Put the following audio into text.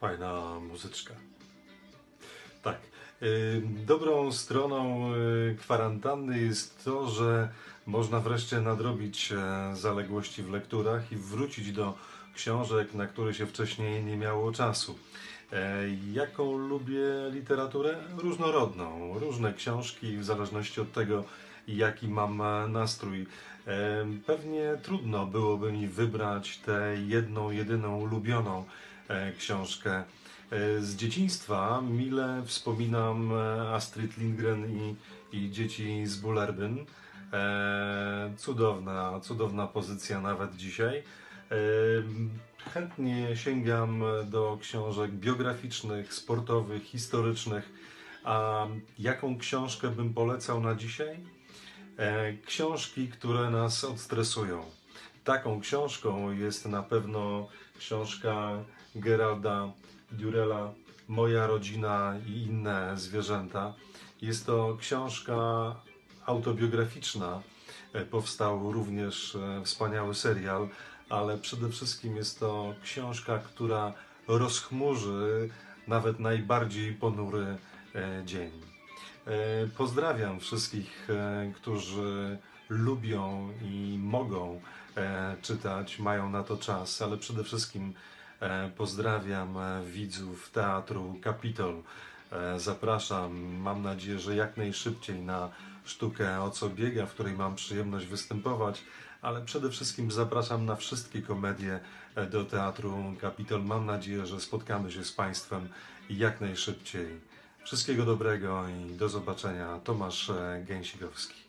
Fajna muzyczka. Tak. Dobrą stroną y, kwarantanny jest to, że można wreszcie nadrobić e, zaległości w lekturach i wrócić do książek, na które się wcześniej nie miało czasu. E, Jaką lubię literaturę? Różnorodną. Różne książki, w zależności od tego, jaki mam e, nastrój. Pewnie trudno byłoby mi wybrać tę jedną, jedyną ulubioną książkę. E, Z dzieciństwa mile wspominam e, Astrid Lindgren i, i dzieci z Bullerbyn. E, Cudowna, cudowna pozycja nawet dzisiaj. E, Chętnie sięgam do książek biograficznych, sportowych, historycznych. A jaką książkę bym polecał na dzisiaj? E, Książki, które nas odstresują. Taką książką jest na pewno książka Geralda Durella Moja rodzina i inne zwierzęta. Jest to książka autobiograficzna. E, Powstał również e, wspaniały serial, ale przede wszystkim jest to książka, która rozchmurzy nawet najbardziej ponury e, dzień. Pozdrawiam wszystkich, którzy lubią i mogą czytać, mają na to czas, ale przede wszystkim e, pozdrawiam e, widzów Teatru Kapitol. E, Zapraszam, mam nadzieję, że jak najszybciej na sztukę O co biega, w której mam przyjemność występować, ale przede wszystkim zapraszam na wszystkie komedie e, do Teatru Kapitol. Mam nadzieję, że spotkamy się z Państwem jak najszybciej. Wszystkiego dobrego i do zobaczenia. Tomasz e, Gęsikowski.